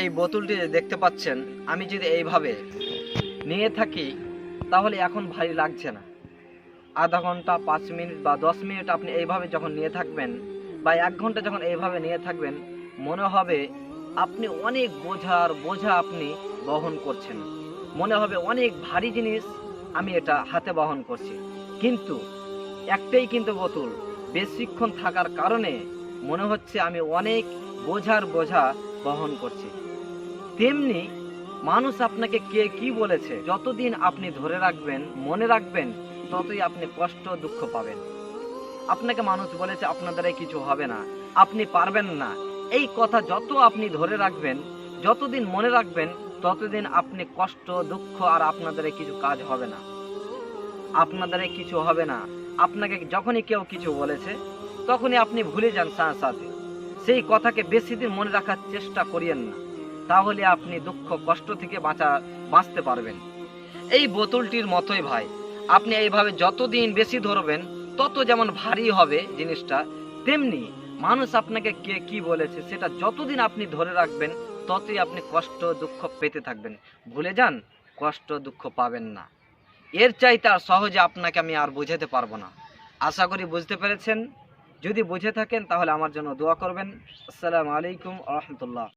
এই বোতলটি দেখতে পাচ্ছেন, আমি যদি এইভাবে নিয়ে থাকি, তাহলে এখন ভারী লাগছে না। আধা ঘণ্টা, পাঁচ মিনিট বা দশ মিনিট আপনি এইভাবে যখন নিয়ে থাকবেন, বা এক ঘণ্টা যখন এইভাবে নিয়ে থাকবেন, মনে হবে আপনি অনেক বোঝার বোঝা আপনি বহন করছেন। মনে হবে অনেক ভারী জিনিস আমি এটা হাতে বহন করছি। কিন্তু একটাই কিন্তু বোতল, বেশিক্ষণ থাকার কারণে মনে হচ্ছে আমি অনেক বোঝার বোঝা বহন করছি। তেমনি মানুষ আপনাকে কে কি বলেছে, যতদিন আপনি ধরে রাখবেন, মনে রাখবেন, ততই আপনি কষ্ট, দুঃখ পাবেন। আপনাকে মানুষ বলেছে, আপনার দ্বারাই কিছু হবে না। আপনি পারবেন না। এই কথা যত আপনি ধরে রাখবেন, যতদিন মনে রাখবেন, ততদিন আপনি কষ্ট, দুঃখ আর আপনার দ্বারা কিছু কাজ হবে না। আপনার দ্বারা কিছু হবে না। আপনাকে যখনই কেউ কিছু বলেছে, তখনই আপনি ভুলে যান সাথে। সেই কথাকে বেশি দিন মনে রাখার চেষ্টা করিয়েন না। তাহলে আপনি দুঃখ, কষ্ট থেকে বাঁচা, বাঁচতে পারবেন। এই বোতলটির মতোই ভাই, আপনি এইভাবে যতদিন বেশি ধরবেন, তত যেমন ভারী হবে জিনিসটা, তেমনি মানুষ আপনাকে কে কি বলেছে সেটা যতদিন আপনি ধরে রাখবেন, ততই আপনি কষ্ট, দুঃখ পেতে থাকবেন। ভুলে যান, কষ্ট, দুঃখ পাবেন না। এর চাইতে আর সহজে আপনাকে আমি আর বোঝাতে পারব না। আশা করি বুঝতে পেরেছেন। যদি বুঝে থাকেন তাহলে আমার জন্য দোয়া করবেন। আসসালামু আলাইকুম রহমতুল্লাহ।